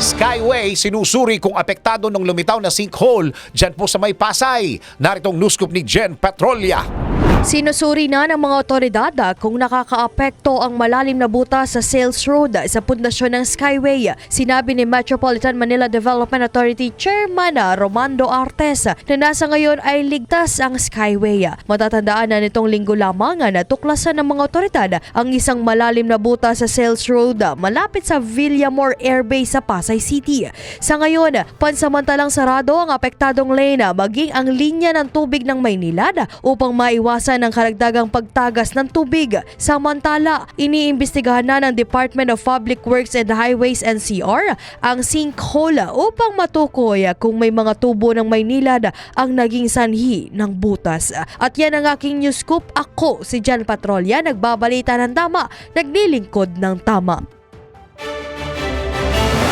Skyway sinusuri kung apektado ng lumitaw na sinkhole dyan po sa may Pasay. Naritong news scoop ni Jen Petrolia. Sinusuri na ng mga otoridad kung nakakaapekto ang malalim na butas sa Sales Road sa pundasyon ng Skyway. Sinabi ni Metropolitan Manila Development Authority Chairman Romando Artes na nasa ngayon ay ligtas ang Skyway. Matatandaan na nitong linggo lamang na tuklasan ng mga otoridad ang isang malalim na butas sa Sales Road malapit sa Villamor Air Base sa City. Sa ngayon, pansamantalang sarado ang apektadong lane maging ang linya ng tubig ng Maynilad upang maiwasan ang karagdagang pagtagas ng tubig. Samantala, iniimbestigahan na ng Department of Public Works and Highways NCR ang sinkhole upang matukoy kung may mga tubo ng Maynilad ang naging sanhi ng butas. At yan ang aking news scoop. Ako si Jan Patrolya, nagbabalita ng tama, naglilingkod ng tama.